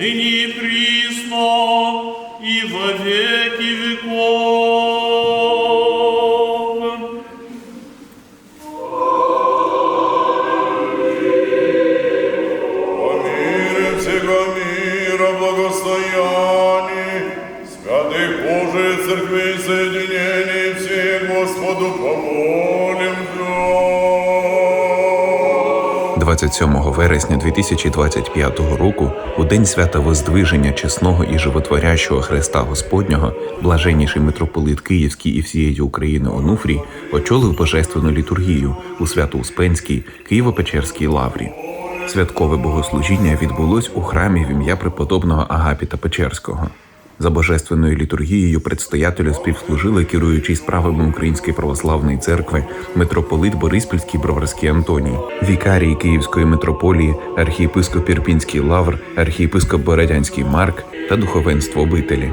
нині прісно і во церкви соединений всех Господу помолимся. 27 вересня 2025 року, у день свята Воздвиження чесного і животворящого Христа Господнього, блаженніший митрополит Київський і всієї України Онуфрій очолив божественну літургію у Свято-Успенській Києво-Печерській лаврі. Святкове богослужіння відбулось у храмі в ім'я преподобного Агапіта Печерського. За божественною літургією предстоятелю співслужили керуючий справами Української православної церкви митрополит Бориспільський Броварський Антоній, вікарій Київської митрополії, архієпископ Ірпінський Лавр, архієпископ Бородянський Марк та духовенство обителі.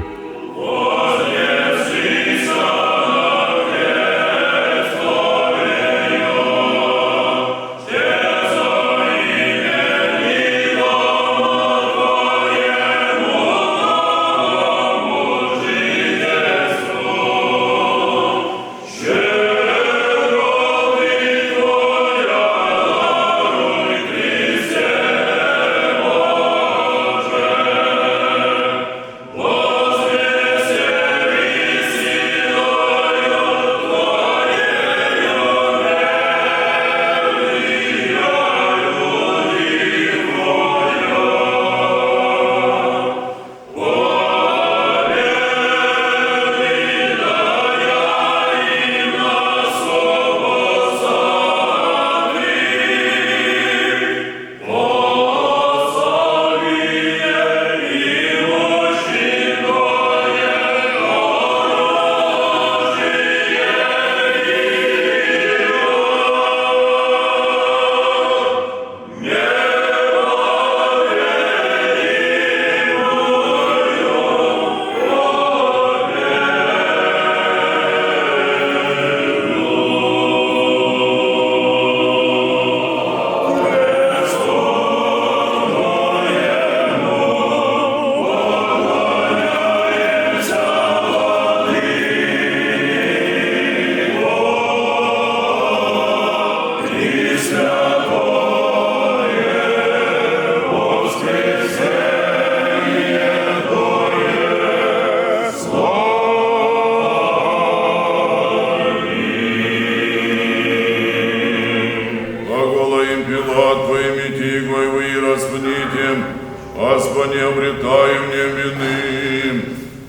Господи, обретаем неменным.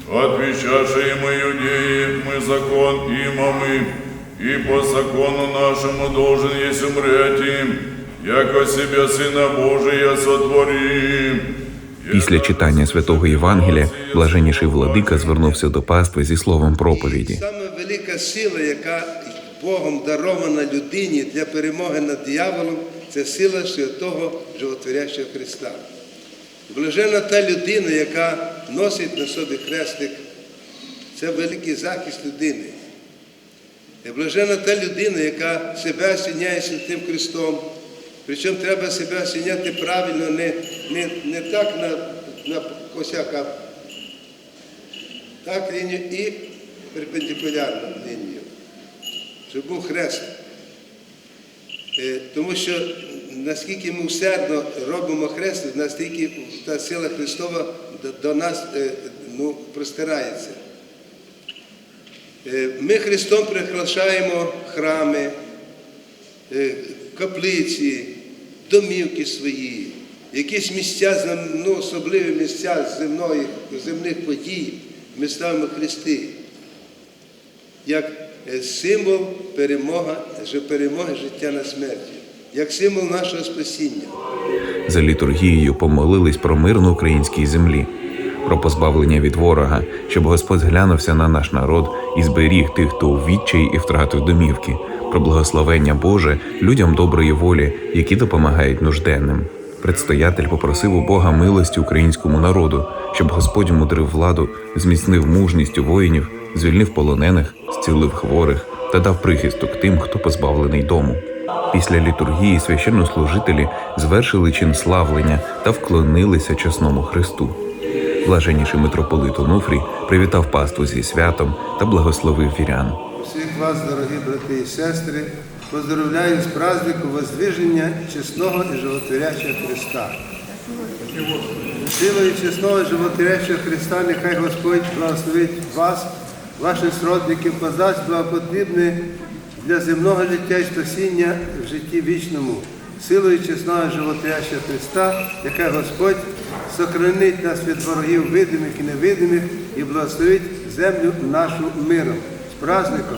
Отвечавшие мы иудеи, мы закон имамы, и по закону нашему должен есть умреть им, яко себя Сына Божия сотворим. Після читання святого Євангелія блаженніший владика звернувся до пастви зі словом проповіді. Саме велика сила, яка Богом дарована людині для перемоги над дияволом, це сила святого животворящого Христа. Блажена та людина, яка носить на собі хрестик, це великий захист людини. І Блажена та людина, яка себе осіняє святим Христом. Причому треба себе осіняти правильно, не, не, не так на, на косяк, а так лінію і перпендикулярну лінію, щоб був хрест. Е, Тому що наскільки ми усердно робимо хрест, настільки та сила Христова до, нас е, ну, простирається. Е, Ми Христом прикрашаємо храми, е, каплиці, домівки свої, якісь місця, ну, особливі місця земної, земних подій, ми ставимо хрести, як символ перемоги, перемоги життя над смертю, як символ нашого спасіння. За літургією помолились про мир на українській землі, про позбавлення від ворога, щоб Господь зглянувся на наш народ і зберіг тих, хто у відчаї і втратив домівки, про благословення Боже людям доброї волі, які допомагають нужденним. Предстоятель попросив у Бога милості українському народу, щоб Господь мудрив владу, зміцнив мужність у воїнів, звільнив полонених, зцілив хворих та дав прихисток тим, хто позбавлений дому. Після літургії священнослужителі звершили чин славлення та вклонилися чесному Христу. Блаженніший митрополит Онуфрій привітав паству зі святом та благословив вірян. Всіх вас, дорогі брати і сестри, поздравляю з праздником Воздвиження чесного і животворящого Христа. Силою чесного і животворящого Христа, нехай Господь благословить вас, ваших сродників, позасть благопотрібне для земного життя і спасіння в житті вічному. Силою чесного животряща Христа, яке Господь сохранить нас від ворогів видимих і невидимих і благословить землю нашу миром. З праздником!